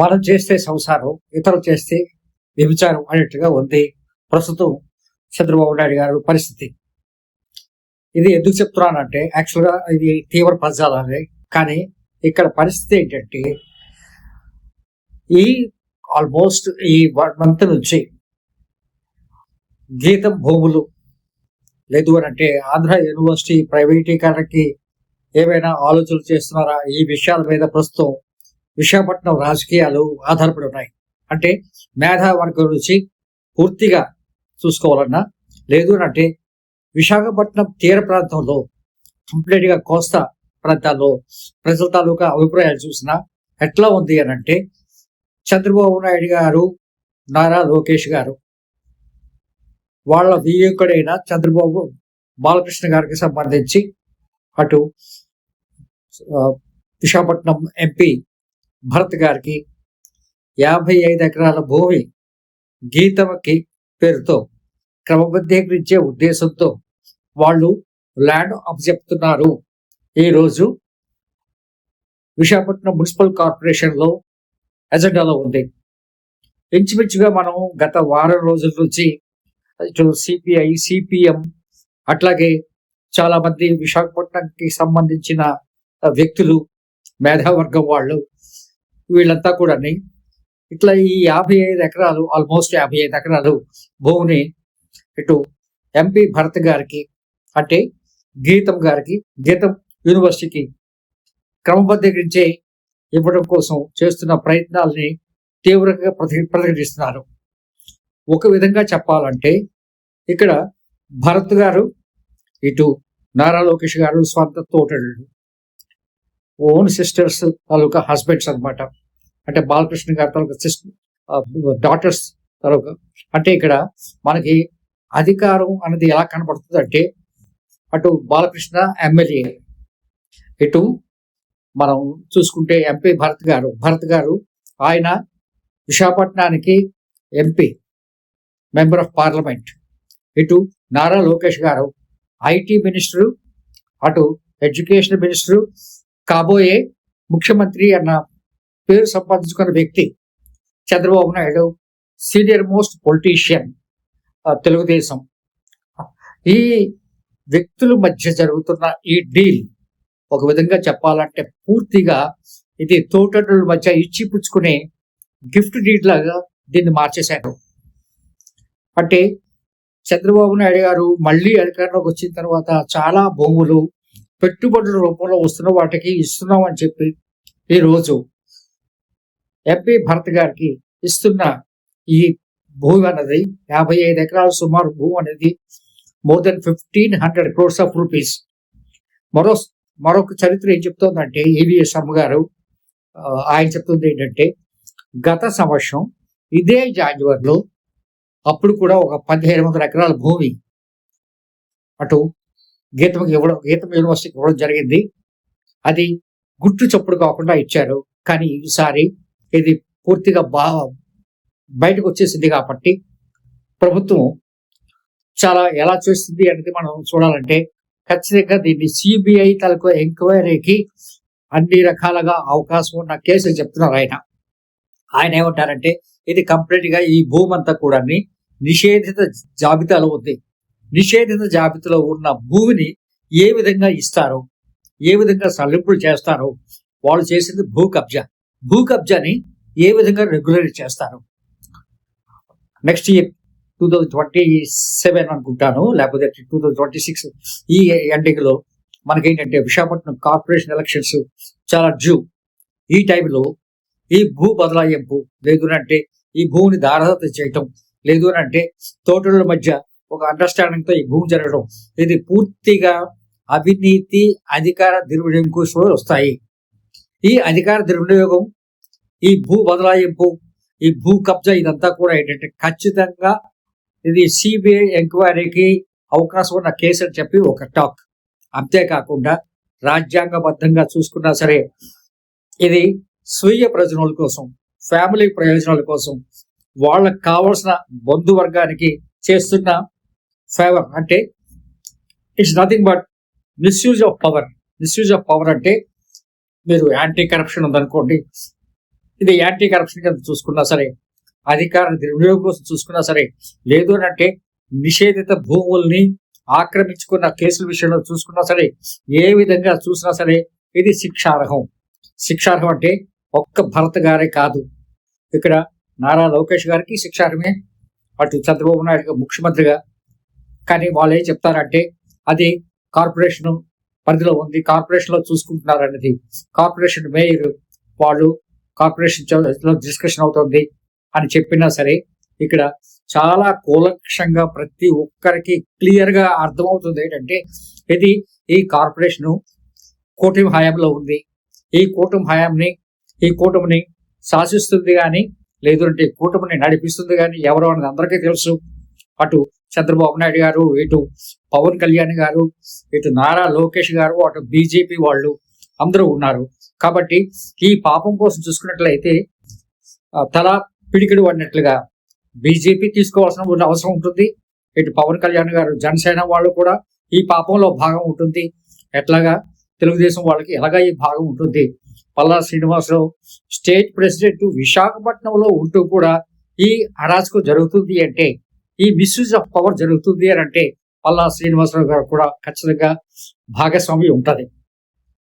మనం చేస్తే సంసారం ఇతరులు చేస్తే వ్యభిచారం అనేట్టుగా ఉంది. ప్రస్తుతం చంద్రబాబు నాయుడు గారి పరిస్థితి. ఇది ఎందుకు చెప్తున్నానంటే యాక్చువల్గా ఇది తీవ్ర పదజాలే కానీ ఇక్కడ పరిస్థితి ఏంటంటే ఈ ఆల్మోస్ట్ ఈ వన్ మంత్ నుంచి గీతం భూములు లేదు అని అంటే ఆంధ్ర యూనివర్సిటీ ప్రైవేటీకరణకి ఏమైనా ఆలోచనలు చేస్తున్నారా? ఈ విషయాల మీద ప్రస్తుతం విశాఖపట్నం రాజకీయాలు ఆధారపడి ఉన్నాయి. అంటే మేధావర్గం నుంచి పూర్తిగా చూసుకోవాలన్నా లేదు అంటే విశాఖపట్నం తీర ప్రాంతంలో కంప్లీట్గా కోస్తా ప్రాంతాల్లో ప్రజల తాలూకా అభిప్రాయాలు చూసినా ఎట్లా ఉంది అని అంటే చంద్రబాబు నాయుడు గారు నారా లోకేష్ గారు వాళ్ళ వివేకుడైన చంద్రబాబు బాలకృష్ణ గారికి సంబంధించి అటు విశాఖపట్నం ఎంపీ భరత్ గారికి యాభై ఐదు ఎకరాల భూమి గీతమకి పేరుతో క్రమబద్ధీకరించే ఉద్దేశంతో వాళ్ళు ల్యాండ్ అప్పచెప్తున్నారు. ఈరోజు విశాఖపట్నం మున్సిపల్ కార్పొరేషన్లో ఎజెండాలో ఉంది. ఇంచుమించుగా మనం గత వారం రోజుల నుంచి ఇటు సిపిఐ సిపిఎం అట్లాగే చాలా మంది విశాఖపట్నంకి సంబంధించిన వ్యక్తులు మేధావర్గం వాళ్ళు వీళ్ళంతా కూడా ఇట్లా ఈ యాభై ఐదు ఎకరాలు ఆల్మోస్ట్ యాభై ఐదు ఎకరాలు భూమిని ఇటు ఎంపీ భరత్ గారికి అంటే గీతం గారికి గీతం యూనివర్సిటీకి క్రమబద్ధీకరించే ఇవ్వడం కోసం చేస్తున్న ప్రయత్నాల్ని తీవ్రంగా ప్రతి ప్రతిఘటిస్తున్నారు. ఒక విధంగా చెప్పాలంటే ఇక్కడ భరత్ గారు ఇటు నారా లోకేష్ గారు స్వంత తోటలు ఓన్ సిస్టర్స్ తాలూకా హస్బెండ్స్ అన్నమాట. అంటే బాలకృష్ణ గారి తాలూకా సిస్టర్ డాటర్స్ తాలూకా. అంటే ఇక్కడ మనకి అధికారం అనేది ఎలా కనబడుతుంది అంటే అటు బాలకృష్ణ ఎమ్మెల్యే ఇటు మనం చూసుకుంటే ఎంపీ భరత్ గారు. భరత్ గారు ఆయన విశాఖపట్నానికి ఎంపీ మెంబర్ ఆఫ్ పార్లమెంట్. ఇటు నారా లోకేష్ గారు ఐటీ మినిస్టరు అటు ఎడ్యుకేషన్ మినిస్టరు కాబోయే ముఖ్యమంత్రి అన్న పేరు సంపాదించుకున్న వ్యక్తి Chandrababu Naidu senior most politician Telugu Desam. ఈ వ్యక్తుల మధ్య జరుగుతున్న ఈ డీల్ ఒక విధంగా చెప్పాలంటే పూర్తిగా ఇది తోటల మధ్య ఇచ్చి పుచ్చుకునే గిఫ్ట్ డీడ్ లాగా దీన్ని మార్చేశారు. అంటే చంద్రబాబు నాయుడు గారు మళ్ళీ అధికారంలోకి వచ్చిన తర్వాత చాలా భూములు పెట్టుబడుల రూపంలో వస్తున్న వాటికి ఇస్తున్నాం అని చెప్పి ఈ రోజు ఎంపీ భరత్ గారికి ఇస్తున్న ఈ భూమి అన్నది యాభై ఐదు ఎకరాల సుమారు భూమి అనేది more than fifteen hundred crores of rupees మరో మరొక చరిత్ర ఏం చెప్తోందంటే ఏవిఎస్ అమ్మ గారు ఆయన చెప్తుంది ఏంటంటే గత సంవత్సరం ఇదే జాన్యువరిలో అప్పుడు కూడా ఒక పదిహేను వందల ఎకరాల భూమి అటు గీతంకి ఇవ్వడం గీతం యూనివర్సిటీకి ఇవ్వడం జరిగింది. అది గుట్టు చప్పుడు కాకుండా ఇచ్చారు. కానీ ఈసారి ఇది పూర్తిగా బా బయటకు వచ్చేసింది కాబట్టి ప్రభుత్వం చాలా ఎలా చేస్తుంది అనేది మనం చూడాలంటే ఖచ్చితంగా దీన్ని సిబిఐ తలకు ఎంక్వైరీకి అన్ని రకాలుగా అవకాశం ఉన్న కేసులు చెప్తున్నారు ఆయన. ఆయన ఏమంటారంటే ఇది కంప్లీట్గా ఈ భూమి అంతా కూడా నిషేధిత జాబితాలో ఉంది. నిషేధిత జాబితాలో ఉన్న భూమిని ఏ విధంగా ఇస్తారు ఏ విధంగా సల్లింపులు చేస్తారు వాళ్ళు చేసింది భూ కబ్జా. భూ కబ్జాని ఏ విధంగా రెగ్యులర్ చేస్తారు? Next year two thousand twenty seven అనుకుంటాను లేకపోతే టూ థౌజండ్ ట్వంటీ సిక్స్ ఈ ఎండింగ్లో మనకేంటంటే విశాఖపట్నం కార్పొరేషన్ ఎలక్షన్స్ చాలా డ్యూ ఈ టైంలో ఈ భూ బదలాయింపు లేదు అంటే ఈ భూమిని దారదత్త చేయటం లేదు అని అంటే తోటల మధ్య ఒక అండర్స్టాండింగ్తో ఈ భూమి జరగడం ఇది పూర్తిగా అవినీతి అధికార దుర్వినియోగం కోసం వస్తాయి. ఈ అధికార దుర్వినియోగం ఈ భూ బదలాయింపు ఈ భూ కబ్జా ఇదంతా కూడా ఏంటంటే ఖచ్చితంగా ఇది సిబిఐ ఎంక్వైరీకి అవకాశం ఉన్న కేసు అని చెప్పి ఒక టాక్. అంతేకాకుండా రాజ్యాంగబద్ధంగా చూసుకున్నా సరే ఇది స్వీయ ప్రయోజనాల కోసం ఫ్యామిలీ ప్రయోజనాల కోసం వాళ్ళకి కావాల్సిన బంధువర్గానికి చేస్తున్న ఫేవర్. అంటే it's nothing but misuse of power. Misuse of power అంటే మీరు యాంటీ కరప్షన్ ఉందనుకోండి ఇది యాంటీ కరప్షన్ కింద చూసుకున్నా సరే అధికార దుర్వినియోగం కోసం చూసుకున్నా సరే లేదు అని అంటే నిషేధిత భూముల్ని ఆక్రమించుకున్న కేసుల విషయంలో చూసుకున్నా సరే ఏ విధంగా చూసినా సరే ఇది శిక్షార్హం. శిక్షార్హం అంటే ఒక్క భరత్ గారే కాదు. ఇక్కడ నారా లోకేష్ గారికి శిక్షార్హమే అటు చంద్రబాబు నాయుడు గారు ముఖ్యమంత్రిగా. కానీ వాళ్ళు ఏం చెప్తారంటే అది కార్పొరేషన్ పరిధిలో ఉంది. కార్పొరేషన్లో చూసుకుంటున్నారు అనేది కార్పొరేషన్ మేయర్ వాళ్ళు కార్పొరేషన్లో డిస్కషన్ అవుతుంది అని చెప్పినా సరే ఇక్కడ చాలా కూలక్షంగా ప్రతి ఒక్కరికి క్లియర్గా అర్థమవుతుంది ఏంటంటే ఇది ఈ కార్పొరేషన్ కూటమి హయాంలో ఉంది. ఈ కూటమి హయాంని ఈ కూటమిని శాసిస్తుంది కానీ లేదంటే కూటమిని నడిపిస్తుంది కానీ ఎవరు అనేది అందరికీ తెలుసు. అటు చంద్రబాబు నాయుడు గారు ఇటు పవన్ కళ్యాణ్ గారు ఇటు నారా లోకేష్ గారు అటు బీజేపీ వాళ్ళు అందరూ ఉన్నారు. కాబట్టి ఈ పాపం కోసం చూసుకున్నట్లయితే తల పిడికిడు అన్నట్లుగా బీజేపీ తీసుకోవాల్సిన అవసరం ఉంటుంది. ఇటు పవన్ కళ్యాణ్ గారు జనసేన వాళ్ళు కూడా ఈ పాపంలో భాగం ఉంటుంది. ఎట్లాగా తెలుగుదేశం వాళ్ళకి ఎలాగా ఈ భాగం ఉంటుంది? పల్లా శ్రీనివాసరావు స్టేట్ ప్రెసిడెంట్ విశాఖపట్నంలో ఉంటూ కూడా ఈ అరాచకం జరుగుతుంది అంటే ఈ మిస్యూజ్ ఆఫ్ పవర్ జరుగుతుంది అని అంటే పల్లా శ్రీనివాసరావు గారు కూడా ఖచ్చితంగా భాగస్వామి ఉంటుంది.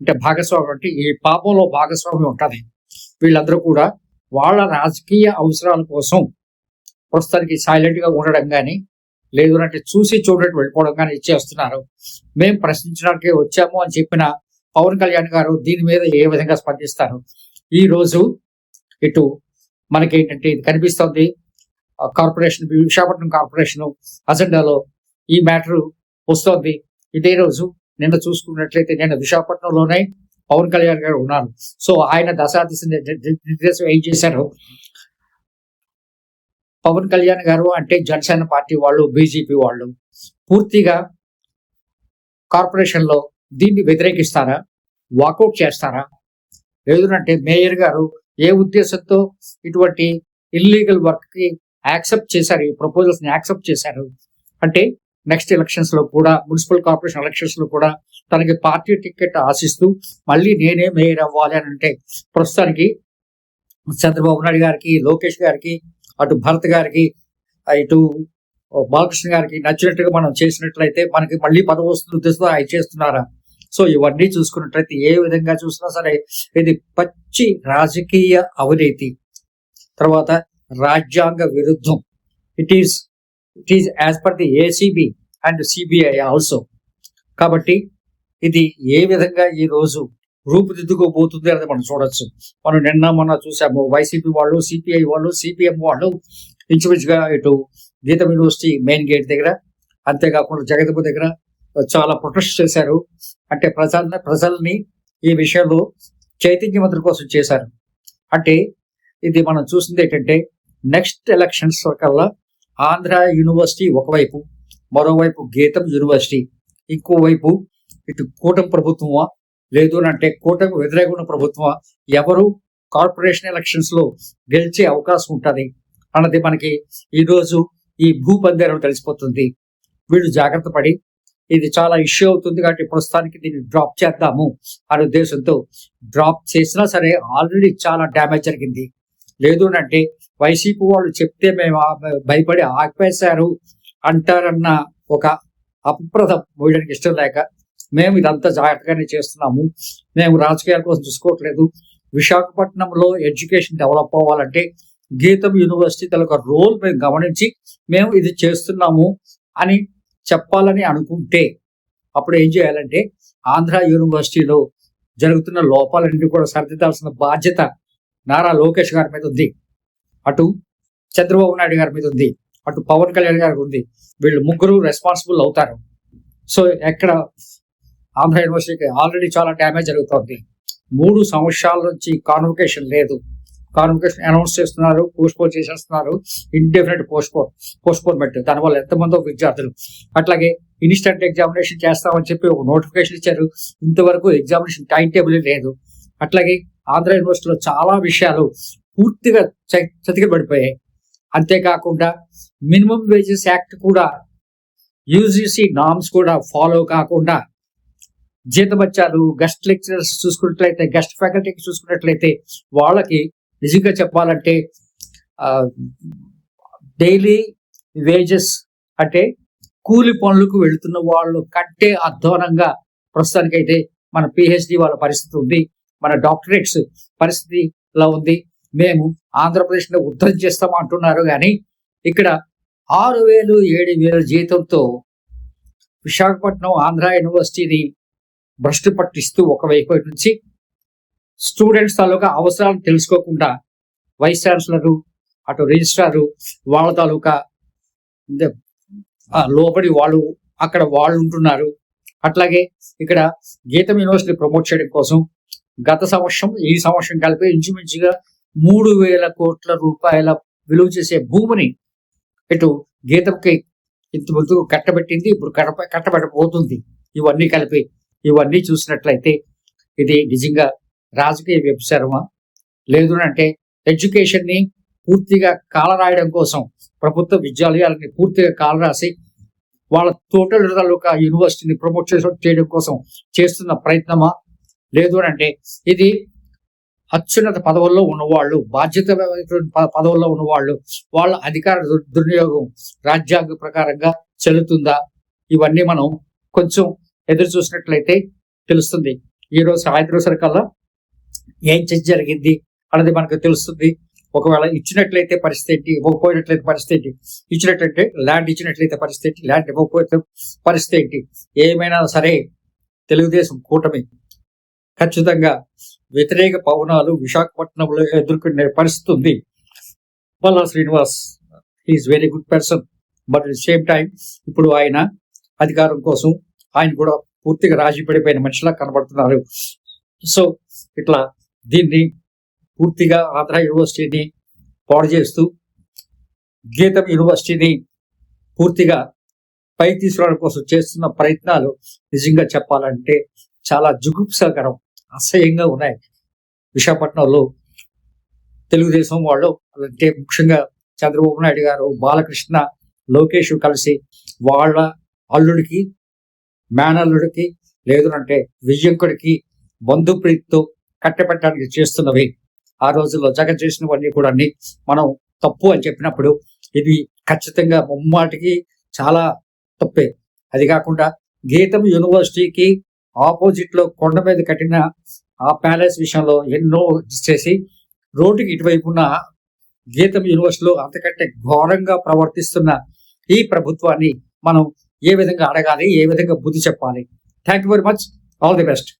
అంటే భాగస్వామి అంటే ఈ పాపంలో భాగస్వామి ఉంటుంది. వీళ్ళందరూ కూడా వాళ్ళ రాజకీయ అవసరాల కోసం ప్రస్తుతానికి సైలెంట్గా ఉండడం కానీ లేదు అంటే చూసి చూడటం వెళ్ళిపోవడం కానీ ఇచ్చేస్తున్నారు మేము ప్రశ్నించడానికి వచ్చాము అని చెప్పిన పవన్ కళ్యాణ్ గారు దీని మీద ఏ విధంగా స్పందిస్తారు? ఈ రోజు ఇటు మనకి ఏంటంటే ఇది కనిపిస్తోంది. కార్పొరేషన్ విశాఖపట్నం కార్పొరేషన్ అజెండాలో ఈ మ్యాటర్ వస్తోంది. ఇదే రోజు నిన్న చూసుకున్నట్లయితే నేను విశాఖపట్నంలోనే పవన్ కళ్యాణ్ గారు ఉన్నారు. సో ఆయన దశాదిశ నిర్దేశం ఏం చేశారు? పవన్ కళ్యాణ్ గారు అంటే జనసేన పార్టీ వాళ్ళు బీజేపీ వాళ్ళు పూర్తిగా కార్పొరేషన్లో దీన్ని వ్యతిరేకిస్తారా? వాకౌట్ చేస్తారా? లేదంటే మేయర్ గారు ఏ ఉద్దేశంతో ఇటువంటి ఇల్లీగల్ వర్క్కి యాక్సెప్ట్ చేశారు ఈ ప్రపోజల్స్ని యాక్సెప్ట్ చేశారు. అంటే నెక్స్ట్ ఎలక్షన్స్లో కూడా మున్సిపల్ కార్పొరేషన్ ఎలక్షన్స్లో కూడా తనకి పార్టీ టికెట్ ఆశిస్తూ మళ్ళీ నేనే మేయర్ అవ్వాలి అని అంటే ప్రస్తుతానికి చంద్రబాబు నాయుడు గారికి లోకేష్ గారికి అటు భరత్ గారికి ఇటు బాలకృష్ణ గారికి నచ్చినట్టుగా మనం చేసినట్లయితే మనకి మళ్ళీ పదవి వస్తుంది ఉద్దేశంతో అవి చేస్తున్నారా? సో ఇవన్నీ చూసుకున్నట్లయితే ఏ విధంగా చూసినా సరే ఇది పచ్చి రాజకీయ అవినీతి. తర్వాత రాజ్యాంగ విరుద్ధం. It is it is as per the ACB and CBI also కాబట్టి ఇది ఏ విధంగా ఈ రోజు రూపుదిద్దుకోబోతుంది అనేది మనం చూడొచ్చు. మనం నిన్న మొన్న చూసాము వైసీపీ వాళ్ళు సిపిఐ వాళ్ళు సిపిఎం వాళ్ళు ఇంచుమించుగా ఇటు గీతం యూనివర్సిటీ మెయిన్ గేట్ దగ్గర అంతేకాకుండా జగదపు దగ్గర చాలా ప్రొటెస్ట్ చేశారు. అంటే ప్రజల ప్రజల్ని ఈ విషయంలో చైతన్యవంతుల కోసం చేశారు. అంటే ఇది మనం చూసింది ఏంటంటే నెక్స్ట్ ఎలక్షన్స్ కల్లా ఆంధ్ర యూనివర్సిటీ ఒకవైపు మరోవైపు గీతం యూనివర్సిటీ ఇంకోవైపు ఇటు కూటమి ప్రభుత్వమా? లేదు అంటే కూటమి వ్యతిరేక ప్రభుత్వమా? ఎవరు కార్పొరేషన్ ఎలక్షన్స్లో గెలిచే అవకాశం ఉంటుంది అన్నది మనకి ఈరోజు ఈ భూపందేరం తెలిసిపోతుంది. వీళ్ళు జాగ్రత్త పడి ఇది చాలా ఇష్యూ అవుతుంది కాబట్టి ప్రస్తుతానికి దీన్ని డ్రాప్ చేద్దాము అనే ఉద్దేశంతో డ్రాప్ చేసినా సరే ఆల్రెడీ చాలా డ్యామేజ్ జరిగింది. లేదు అంటే వైసీపీ వాళ్ళు చెప్తే మేము భయపడి ఆపేశారు అంటారన్న ఒక అపప్రదం మోయడానికి ఇష్టం లేక మేము ఇదంతా జాగ్రత్తగానే చేస్తున్నాము. మేము రాజకీయాల కోసం చూసుకోవట్లేదు. విశాఖపట్నంలో ఎడ్యుకేషన్ డెవలప్ అవ్వాలంటే గీతం యూనివర్సిటీ ఒక రోల్ మేము గమనించి మేము ఇది చేస్తున్నాము అని చెప్పాలని అనుకుంటే అప్పుడు ఏం చేయాలంటే ఆంధ్ర యూనివర్సిటీలో జరుగుతున్న లోపాలన్నీ కూడా సరిదిద్దాల్సిన బాధ్యత నారా లోకేష్ గారి మీద ఉంది. అటు చంద్రబాబు నాయుడు గారి మీద ఉంది అటు పవన్ కళ్యాణ్ గారికి ఉంది వీళ్ళు ముగ్గురు రెస్పాన్సిబుల్ అవుతారు. సో ఎక్కడ ఆంధ్ర యూనివర్సిటీకి ఆల్రెడీ చాలా డ్యామేజ్ జరుగుతోంది. మూడు సంవత్సరాల నుంచి కాన్వకేషన్ లేదు. కాన్వకేషన్ అనౌన్స్ చేస్తున్నారు పోస్ట్పోన్ చేసేస్తున్నారు ఇండెఫినెట్ పోస్ట్పోన్ పోస్ట్పోన్మెంట్ దానివల్ల ఎంతమందో విద్యార్థులు. అట్లాగే ఇన్స్టెంట్ ఎగ్జామినేషన్ చేస్తామని చెప్పి ఒక నోటిఫికేషన్ ఇచ్చారు. ఇంతవరకు ఎగ్జామినేషన్ టైం టేబుల్ లేదు. అట్లాగే ఆంధ్ర యూనివర్సిటీలో చాలా విషయాలు పూర్తిగా చతికిపడిపోయాయి అంతేకాకుండా మినిమం వేజెస్ యాక్ట్ కూడా యూజీసీ నామ్స్ కూడా ఫాలో కాకుండా జీతబత్యాలు గెస్ట్ లెక్చరర్స్ చూసుకున్నట్లయితే గెస్ట్ ఫ్యాకల్టీకి చూసుకున్నట్లయితే వాళ్ళకి నిజంగా చెప్పాలంటే డైలీ వేజెస్ అంటే కూలి పనులకు వెళుతున్న వాళ్ళు కంటే అధ్వానంగా ప్రస్తుతానికైతే మన పిహెచ్డి వాళ్ళ పరిస్థితి ఉంది. మన డాక్టరేట్స్ పరిస్థితి ఇలా ఉంది. మేము ఆంధ్రప్రదేశ్లో ఉద్ధరణ చేస్తాం అంటున్నారు. కానీ ఇక్కడ ఆరు వేలు ఏడు వేల జీతంతో విశాఖపట్నం ఆంధ్ర యూనివర్సిటీని భ్రష్టు పట్టిస్తూ ఒకవైపు నుంచి స్టూడెంట్స్ తాలూకా అవసరాలను తెలుసుకోకుండా వైస్ ఛాన్సలరు అటు రిజిస్ట్రారు వాళ్ళ తాలూకా లోపలి లోబడి వాళ్ళు అక్కడ వాళ్ళు ఉంటున్నారు. అట్లాగే ఇక్కడ గీతం యూనివర్సిటీ ప్రమోట్ చేయడం కోసం గత సంవత్సరం ఈ సంవత్సరం కలిపి ఇంచుమించుగా మూడు వేల కోట్ల రూపాయల విలువ చేసే భూమిని ఇటు గీతంకి ఇంత ముందు కట్టబెట్టింది ఇప్పుడు కట్ట కట్టబెట్టబోతుంది ఇవన్నీ కలిపి ఇవన్నీ చూసినట్లయితే ఇది నిజంగా రాజకీయ వ్యభిచారమా? లేదు అంటే ఎడ్యుకేషన్ని పూర్తిగా కాలరాయడం కోసం ప్రభుత్వ విద్యాలయాలని పూర్తిగా కాలరాసి వాళ్ళ తోటల తాలూకా యూనివర్సిటీని ప్రమోట్ చేయడం కోసం చేస్తున్న ప్రయత్నమా? లేదు అంటే ఇది అత్యున్నత పదవుల్లో ఉన్నవాళ్ళు బాధ్యత పదవుల్లో ఉన్నవాళ్ళు వాళ్ళ అధికార దుర్- దుర్వినియోగం రాజ్యాంగ ప్రకారంగా చెల్లుతుందా? ఇవన్నీ మనం కొంచెం ఎదురు చూసినట్లయితే తెలుస్తుంది. ఈ రోజు సాయంత్రం సరికల్లా ఏం చర్చ జరిగింది అన్నది మనకు తెలుస్తుంది. ఒకవేళ ఇచ్చినట్లయితే పరిస్థితి ఏంటి ఇవ్వకపోయినట్లయితే పరిస్థితి ఏంటి ఇచ్చినట్లయితే ల్యాండ్ ఇచ్చినట్లయితే పరిస్థితి ఏంటి ల్యాండ్ ఇవ్వకపోతే పరిస్థితి ఏంటి ఏమైనా సరే తెలుగుదేశం కూటమి ఖచ్చితంగా వ్యతిరేక పవనాలు విశాఖపట్నంలో ఎదుర్కొనే పరిస్థితి ఉంది Balla Srinivas is very good person but at same time ఇప్పుడు ఆయన అధికారం కోసం ఆయన కూడా పూర్తిగా రాజీ పడిపోయిన మనిషిలా కనబడుతున్నారు. సో ఇట్లా దీన్ని పూర్తిగా ఆంధ్ర యూనివర్సిటీని పాడు చేస్తూ గీతం యూనివర్సిటీని పూర్తిగా పై తీసుకురావడం కోసం చేస్తున్న ప్రయత్నాలు నిజంగా చెప్పాలంటే చాలా జుగుప్సాకరం అసహ్యంగా ఉన్నాయి. విశాఖపట్నంలో తెలుగుదేశం వాళ్ళు అంటే ముఖ్యంగా చంద్రబాబు నాయుడు గారు బాలకృష్ణ లోకేష్ కలిసి వాళ్ళ అల్లుడికి మేనల్లుడికి లేదు అంటే విజయంకుడికి బంధుప్రీతితో కట్టపెట్టడానికి చేస్తున్నవి. ఆ రోజుల్లో జగన్ చేసినవన్నీ కూడా మనం తప్పు అని చెప్పినప్పుడు ఇది ఖచ్చితంగా ముమ్మాటికి చాలా తప్పే. అది కాకుండా గీతం యూనివర్సిటీకి ఆపోజిట్లో కొండ మీద కట్టిన ఆ ప్యాలెస్ విషయంలో ఎన్నో చేసి రోడ్డుకి ఇటువైపున గీతం యూనివర్సిటీలో అంతకంటే ఘోరంగా ప్రవర్తిస్తున్న ఈ ప్రభుత్వాన్ని మనం ఏ విధంగా అడగాలి ఏ విధంగా బుద్ధి చెప్పాలి. Thank you very much all the best